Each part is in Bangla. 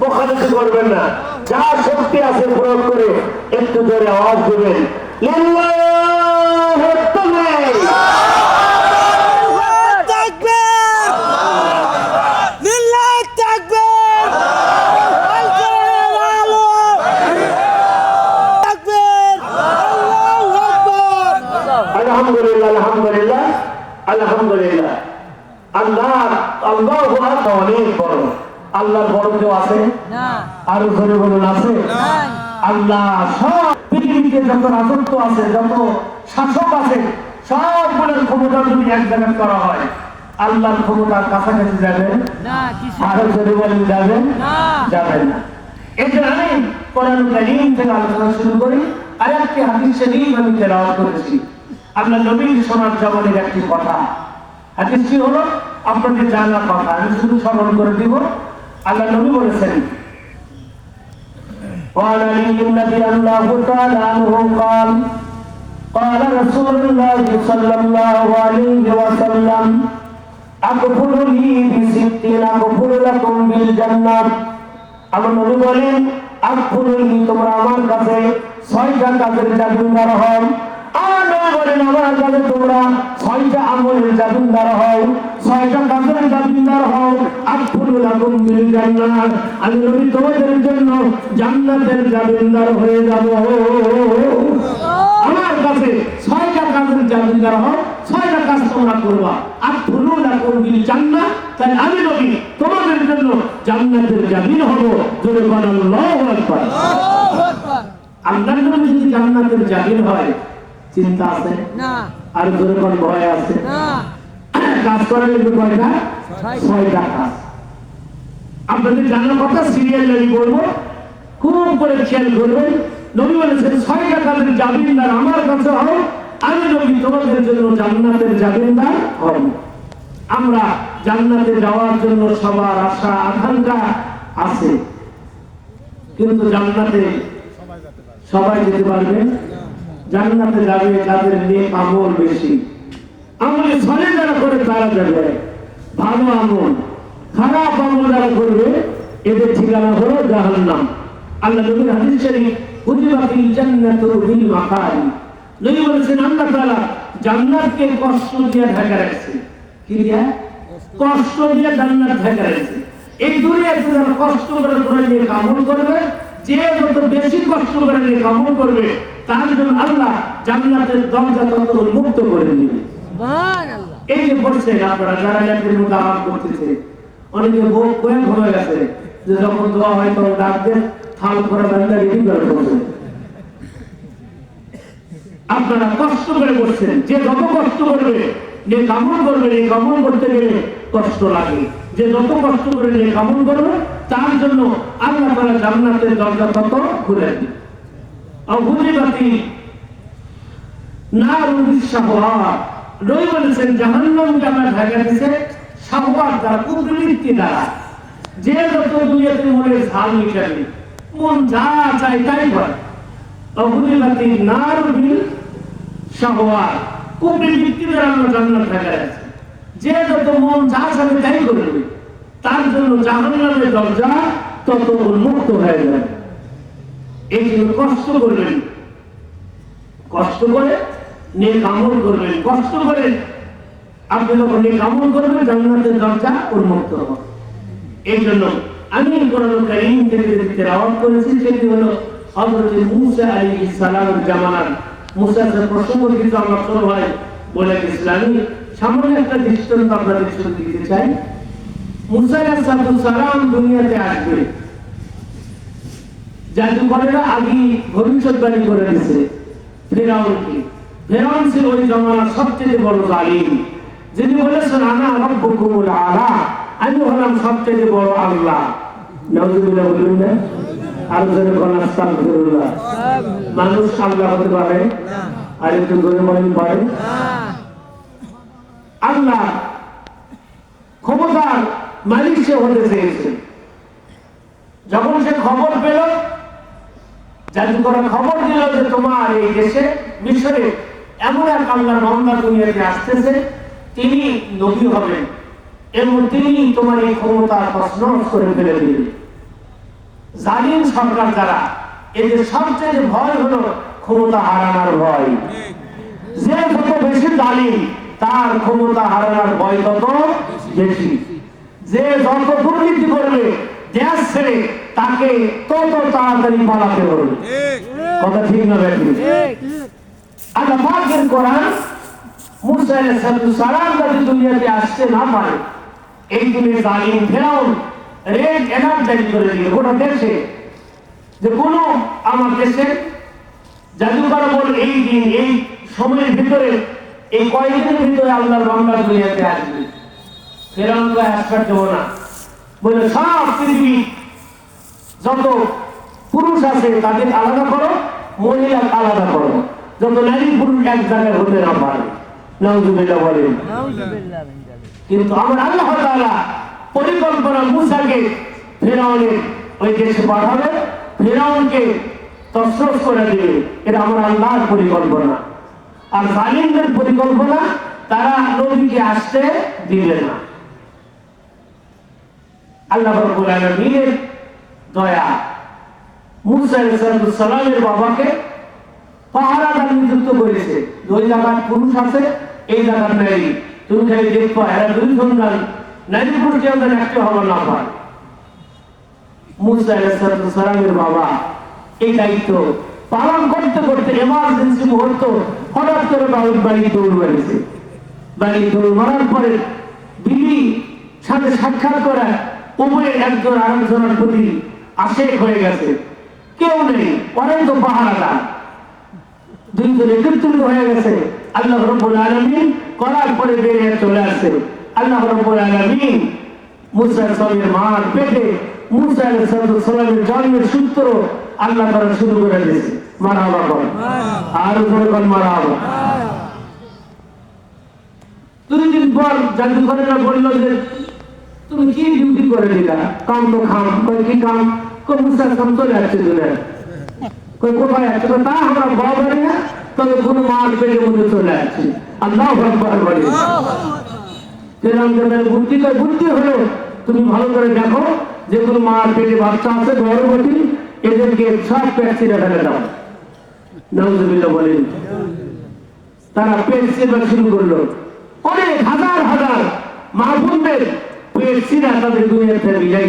বোখারিতে করবেন না। যা শক্তি আছে প্রয়োগ করে একটু জোরে আওয়াজ দেবেন। আলহামদুলিল্লাহ আল্লাহ আল্লাহ অনেক বড়। আল্লাহর বড় কেউ আছে? আরও ধরে বলুন আছে? আল্লাহ সব পৃথিবীতে যত রাজত্ব আছে যত শাসক আছে সবগুলোর ক্ষমতা যদি এক জায়গায় করা হয় আল্লাহর ক্ষমতার কাছাকাছি যাবেন? আরও ধরে বলেন যাবেন? যাবেন না। এই আমি কোরআন কারীম থেকে আলোচনা শুরু করি। আর একটি হাদিস শরীফ আমি তেলাওয়াত করেছি। আল্লাহ নবীর শোনার জগনের একটি কথা। হাদিসটি হলো আপনাদের জানার কথা। আমি শুধু স্মরণ করে দিব। আল্লাহ নবী বলেছেন قال لي النبي الله تعالى عنه قال قال رسول الله صلى الله عليه وسلم أغفر لي بست أغفر لكم بالجنة আমার নবী বলেন আকফুরুল তোমরা আমার কাছে ছয়টা কাজের জামিনদার হও তোমরা। ছয়টা আমলের হও ছয়টা কাজের হও জান্নাত। আমি নবী তোমাদের জন্য জান্নাতের জামিনদার হয়ে যাব। আমার কাছে ছয়টা কাজের জামিনদার হও ছয়টা কাজ তোমরা করবা। বিল জান্নাত। তাই আমি নবী তোমাদের জন্য জান্নাতের জামিন হব। জোরে বলেন আকবার। আল্লাহু আকবার। যদি জান্নাতের জামিন হয় চিন্তা আছে? আর জোরে কোন ভয় আছে? কাজ করার লাগবে কয়টা? ছয়টা। কাজ। আপনাদের জানার কথা সিরিয়াল আমি বলব খুব করে খেয়াল করবেন। নবী বলেছেন ছয়টা কাজের জামিনদার আমার কাছে হও আমি নবী তোমাদের জন্য জান্নাতের জামিনদার হব। আমরা জান্নাতে যাওয়ার জন্য সবার আশা আকাঙ্ক্ষা আছে। কিন্তু জান্নাতে সবাই যেতে পারবে? জান্নাতে যাবে যাদের নেক আমল বেশি। আমলে ছলে যারা করে, তারা যাবে ভালো আমল। খারাপ আমল যারা করবে, এদের ঠিকানা হলো জাহান্নাম। আল্লাহ নবীর হাদিস শরীফ বিল মাকারি। নবী বলেছেন, আল্লাহ তাআলা জান্নাতকে কষ্ট দিয়ে ঢাকা রাখছে কি দিয়া? কষ্ট দিয়ে জান্নাত ঢাকা রাখছে এই দুনিয়াতে যারা কষ্ট করে করে নিয়ে কামল করবে যে যত বেশি কষ্ট করে কামল করবে তার জন্য আল্লাহ জান্নাতের দরজা তত উন্মুক্ত করে দিবে। এই যে বলছে আপনারা যারা ল্যাপের মধ্যে আরাম করতেছে অনেকে গেছে যে যখন দোয়া হয় তখন ডাক দেন থাল করে বান্দা রেডি করে আপনারা কষ্ট করে বসছেন যে যত কষ্ট করবে যে কামন করবে এই কামন করতে গেলে কষ্ট লাগে। যে যত কষ্ট করে যে কামন করবে, তার জন্য আল্লাহ তারা জান্নাতের দরজা তত খুলে দিবে। অভুজিবাতি না নই বলেছেন ঢাকা দিছে দ্বারা দ্বারা। যে যত দুনিয়াতে মনে ঝাল মন যা চাই তাই করে। অভুজিবাতি না রুবির শাহওয়াত কুবৃত্তি দ্বারা আমরা জান্নাত ঢাকা আছে যে যত মন যা চাবে তাই করবে, তার জন্য জাহান্নামের দরজা তত উন্মুক্ত হয়ে যাবে। এই জন্য কষ্ট করবেন। কষ্ট করে নেক আমল করবেন। কষ্ট করে আপনি যখন নেক আমল করবেন, জান্নাতের দরজা উন্মুক্ত হবে। এই জন্য আমি কোরআন কারীম থেকে তেলাওয়াত করেছি, সেটি হলো হযরত মূসা আলাইহিস সালামের জামানার। মূসার যে প্রসঙ্গ কিছু আমরা ছোট ভাই বলে ইসলামী সামনে একটা দৃষ্টান্ত আপনাদের শুনে দিতে চাই। দুনিয়াতে আসবে। জাদুকরেরা আগে ভবিষ্যৎবাণী করে দিয়েছে। ফেরাউনকে ফেরাউন ছিল ওই জমানার সবচেয়ে বড় জালিম। যিনি বলেছেন আনা রব্বুকুমুল আলা। আমি হলাম সবচেয়ে বড় আল্লাহ। নাউজুবিল্লাহ বলুন না? আর জোরে আস্তাগফিরুল্লাহ। মানুষ আল্লাহ হতে পারে? আর একটু জোরে বলেন পারে আল্লাহ ক্ষমতার মালিক সে হতে চেয়েছে যখন সে খবর পেল, জাদুকরের খবর দিল যে তোমার এই দেশে, মিশরে এমন এক আল্লাহর বান্দা দুনিয়াতে আসতেছে, তিনি নবী হবেন। এবং তিনি তোমার এই ক্ষমতার প্রশ্ন করে ফেলে দিলেন। জালিম সরকার যারা, এদের সবচেয়ে ভয় হলো ক্ষমতা হারানোর ভয়। যে যত বেশি জালিম তার ক্ষমতা হারানোর ভয় তত বেশি। যে যত দুর্নীতি করবে তাকে তত তাড়াতাড়ি পালাতে হবে। কথা ঠিক না না পারে, এই করে যে কোন আমার দেশে জাদুকর এই দিন, এই সময়ের ভিতরে এই কয়েকদিনের ভিতরে আল্লাহর বাংলা দুনিয়াতে আসবে ফেরাউনকে আসবার দেবো না। বলে সব পৃথিবী যত পুরুষ আছে তাদের আলাদা করো মহিলা আলাদা করো। যত নারী পুরুষ এক জায়গায় হতে না পারে। বলেন। নাউজুবিল্লাহ। কিন্তু আমার আল্লাহ তাআলা পরিকল্পনা মুসাকে ফেরাউনের ওই দেশে পাঠাবে ফেরাউনকে তসরফ করে দেবে এটা আমার আল্লাহর পরিকল্পনা। আর জালিমদের পরিকল্পনা, তারা নবীকে আসতে দিবে না। আল্লাহ রাব্বুল দয়া, মুসা বাবাকে পাহারাদার নিযুক্ত করেছে। ওই জায়গার পুরুষ আছে, এই জায়গার নারী তুমি খালি দেখবা, এরা দুই সন্তান, নারী পুরুষ যেন একটা হবার না পায়। মুসা আলাইহিস সালামের বাবা, এই দায়িত্ব পালন করতে করতে এমার্জেন্সি মুহূর্ত হঠাৎ করে বাড়ির বাড়ি দৌড় মারিছে বাড়ি দৌড় মারার পরে বিবি সাথে সাক্ষাৎ করা উভয় একজন আরেকজনের প্রতি আশেক হয়ে গেছে। কেউ নেই, অনেক তো পাহারাদার। দুইজন একত্রিত হয়ে গেছে। আল্লাহ রব্বুল আলামিন করার পরে বেরিয়ে চলে আসছে আল্লাহ রব্বুল আলামিন মুসা সালামের মার পেটে মুসা আলাইহিস সালামের জন্মের সূত্র আল্লাহ তারা শুরু করে দিয়েছে। মারহাবা কর। আর উপরে কর মারহাবা? দুই পর জাদুঘরেরা বলল যে তুমি কি ডিউটি করে দিলা? কাম তো খাম। কই কি কাম? কই মুসা কাম চলে আসছে দুনিয়া কই কোথায় তা আমরা বাবা না তবে কোনো মাল পেটে মধ্যে চলে আসছে। আল্লাহ আকবার বলে। যেরকম যাদের বুদ্ধি কই বুদ্ধি হলো। তুমি ভালো করে দেখো। যে কোনো মার পেটে বাচ্চা আছে গর্ভবতী এদেরকে সব প্যাক্সিরা ফেলে দাও। বলেন, তারা পেট সেবা শুরু করল। অনেক হাজার হাজার মা বোনদের তাদের দুনিয়া থেকে বিদায়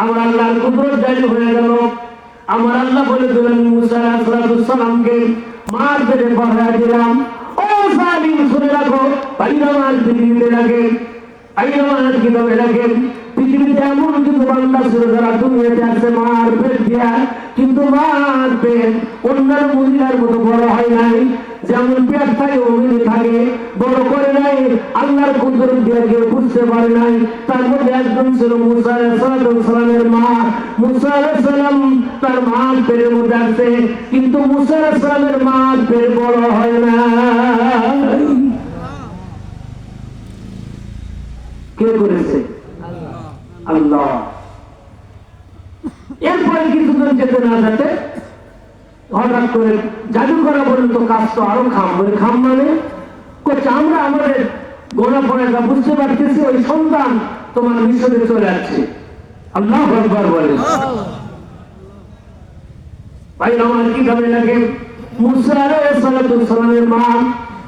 আমার আল্লাহর কুদরত জারি হয়ে গেল। আমার আল্লাহ বলে দিলেন, মুসা সালামকে মার পেটে পাঠা দিলাম। ও শুনে রাখো রাখেন পাইরামার কীভাবে রাখেন পৃথিবীতে এমন কিন্তু বাংলা ছিল যারা দুনিয়াতে মার পেট কিন্তু অন্যান্য মহিলার মতো বড় হয় নাই, যেমন থাকে বড় করে নাই, আল্লাহর দিয়ে কেউ বুঝতে পারে নাই। তার মধ্যে একজন ছিল মা। তার মধ্যে কিন্তু বড় হয় না। কে করেছে? আল্লাহ। এরপরে কিছুদিন যেতে না যেতে হঠাৎ করে জাদু করা বলেন তো কাজ তো আরও খাম। বলে খাম মানে? করছে আমরা আমাদের গোনা পড়াটা বুঝতে পারতেছি, ওই সন্তান তোমার মিশনে চলে যাচ্ছে আল্লাহ একবার বলে। ভাই আমার কি ভাবে লাগে? মুসা আলাইহিস সালামের মা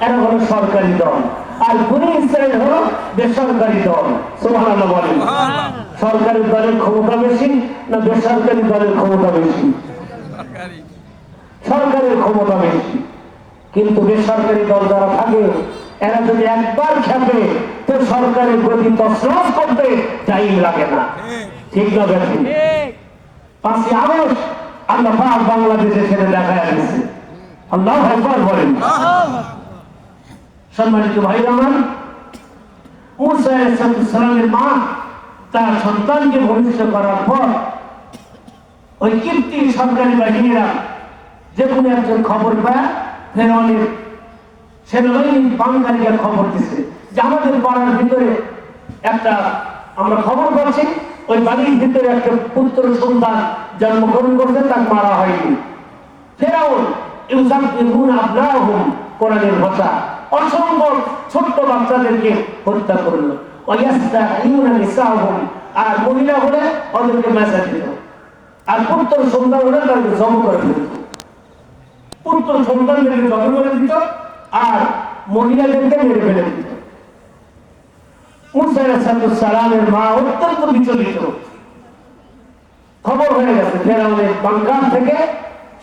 এরা হলো সরকারি দল। আর বনি ইসরাইল হলো বেসরকারি দল। সুবহানাল্লাহ বলেন। সরকারি দলের ক্ষমতা বেশি না বেসরকারি দলের ক্ষমতা বেশি? সরকারের ক্ষমতা বেশি। কিন্তু বেসরকারি দল যারা থাকে এরা যদি একবার খেপে তো সরকারের প্রতি তসরফ করতে টাইম লাগে না। ঠিক। না ঠিক। পাঁচই আগস্ট আল্লাহ বাংলাদেশে সেটা দেখা যাচ্ছে আল্লাহ একবার বলেন। সম্মানিত ভাই আমার সালামের মা তার সন্তানকে ভবিষ্য করার পর ওই কীর্তি সরকারি বাহিনীরা যে কোনো একজন খবর পায় ফেরনের সেনাবাহিনী বাঙালিরা খবর দিচ্ছে যে আমাদের পাড়ার ভিতরে একটা আমরা খবর পাচ্ছি, ওই বাড়ির ভিতরে একটা পুত্র সন্তান জন্মগ্রহণ করছে, তার মারা হয়নি। ফেরাউন ইউজাবিহুন আবনাহুম, কোরআনের ভাষা। অসংখ্য ছোট্ট বাচ্চাদেরকে হত্যা করল। আর মহিলা হলে ওদেরকে মেসেজ দিত আর পুত্র সন্তান হলে তাদেরকে জম করে দিত পুত্র সন্তানদেরকে জম করে দিত আর মহিলাদেরকে মেরে ফেলে দিত। মুসা আলাইহিস সালামের মা অত্যন্ত বিচলিত। খবর হয়ে গেছে, ফেরাউনের বাংকার থেকে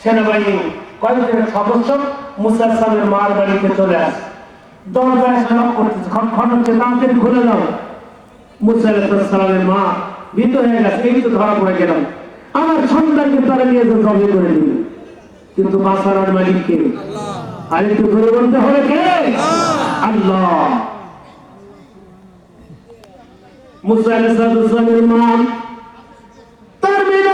সেনাবাহিনী কয়েকজন সদস্য মুসা সালামের মার বাড়িতে চলে আসে। দরজায় knock করতেছে। খন হচ্ছে তাড়াতাড়ি খুলে দাও মুসা সালামের মা ভীত হয়ে গেছে। এই তো ধরা পড়ে গেলাম। আমার সন্তানকে তারা নিয়ে তো জবে করে দিল। কিন্তু বাসারার মালিক কে? আর একটু ধরে বলতে হবে কে? আল্লাহ। মুসা আলাইহিসসালামের মা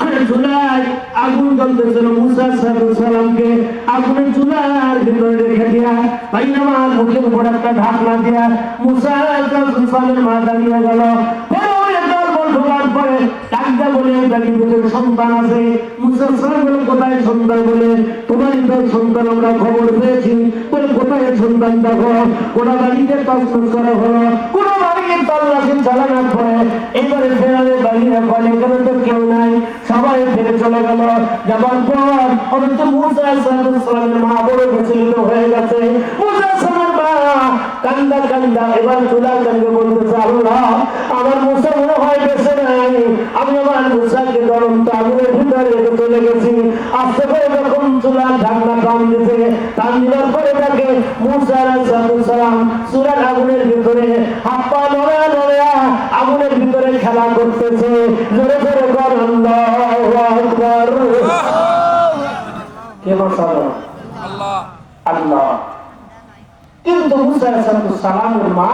চুলায় আগুন জ্বলতেছিল মুসা সালামকে। আগুনের চুলার ভিতরে রেখে দিয়া পাইনামার মুখের উপর একটা ঢাকনা দিয়া মুসা সালামের মা দাঁড়িয়ে গেল ফেরাউনের দলবল ঢোকার পরে ডাকটা বলে বাড়ির সন্তান আছে। কোথায় সন্তান বলে? তোমারই তো সন্তান আমরা খবর পেয়েছি। বলে কোথায় সন্তান দেখো? কোন বাড়িতে তখন করা হলো? কোন বাড়িতে তল্লাশি চালানোর পরে এবারে ফেরালে বাড়িরা বলে এখানে তো কেউ নাই। সবাই ফিরে চলে গেল। যাবার পর অন্তত মুসা সালামের মা বড় বিচলিত হয়ে গেছে। মুসা কান্দা কান্দা এবার চুলা কান্দে বলতেছে আল্লাহ আমার মুসা মনে হয় বেঁচে নাই। আমি আমার মুসাকে গরম তো আগুনের ভিতরে চলে গেছি। আস্তে করে যখন চুলার ঢাকনা টান দিতে টান দেওয়ার পরে তাকে মুসা সালাম চুলার আগুনের ভিতরে হাত পা নড়া নড়া আগুনের ভিতরে খেলা করতেছে। জোরে জোরে আকবার। কে আল্লাহ। আল্লাহ। কিন্তু মুসা সালামের মা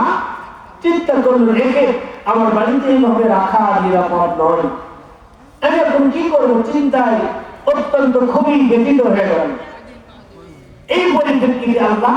চিন্তা করল রেখে আমার বাড়িতে এইভাবে রাখা নিরাপদ নয়। আমি এখন কি করব? চিন্তায় অত্যন্ত খুবই ব্যতীত হয়ে গেল এই পরিপ্রেক্ষিতে আল্লাহ